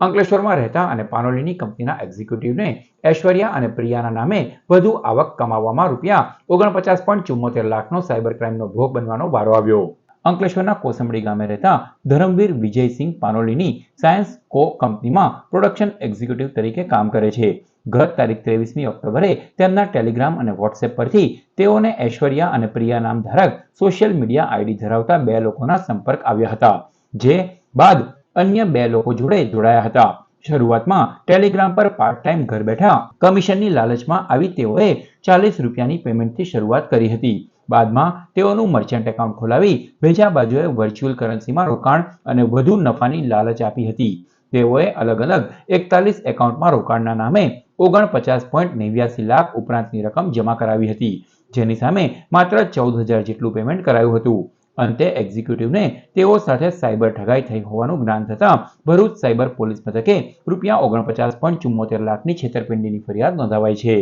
અંકલેશ્વરમાં રહેતા અને પાનોલીની કંપનીના એક્ઝિક્યુટિવને ઐશ્વર્યા અને પ્રિયાના નામે વધુ આવક કમાવવામાં રૂપિયા ઓગણપચાસ પોઈન્ટ ચુમ્મોતેર લાખનો સાયબર ક્રાઇમનો ભોગ બનવાનો વારો આવ્યો. અંકલેશ્વરના કોસંબડી ગામે રહેતા ધરમવીર વિજયસિંહ પાનોલીની સાયન્સ કો કંપનીમાં પ્રોડક્શન એક્ઝિક્યુટિવ તરીકે કામ કરે છે. ગત તારીખ ત્રેવીસમી ઓક્ટોબરે તેમના ટેલિગ્રામ અને વોટ્સએપ પરથી તેઓને ઐશ્વર્યા અને પ્રિયા નામ ધારક સોશિયલ મીડિયા આઈડી ધરાવતા બે લોકોના સંપર્ક આવ્યા હતા, જે બાદ અન્ય બે લોકો જોડે જોડાયા હતા. શરૂઆતમાં ટેલિગ્રામ પર પાર્ટ ટાઈમ ઘર બેઠા કમિશનની લાલચમાં આવી તેઓએ ચાલીસ રૂપિયાની પેમેન્ટથી શરૂઆત કરી હતી. બાદમાં તેઓનું મર્ચન્ટ એકાઉન્ટ ખોલાવી બીજા બાજુએ વર્ચ્યુઅલ કરન્સીમાં રોકાણ અને વધુ નફાની લાલચ આપી હતી. તેઓએ અલગ અલગ એકતાલીસ એકાઉન્ટમાં રોકાણના નામે ઓગણપચાસ પોઈન્ટ નેવ્યાસી લાખ ઉપરાંતની રકમ જમા કરાવી હતી, જેની સામે માત્ર ચૌદ હજાર જેટલું પેમેન્ટ કરાયું હતું. અંતે એક્ઝિક્યુટિવને તેઓ સાથે સાયબર ઠગાઈ થઈ હોવાનું જ્ઞાન થતાં ભરૂચ સાયબર પોલીસ મથકે રૂપિયા ઓગણપચાસ લાખની છેતરપિંડીની ફરિયાદ નોંધાવાઈ છે.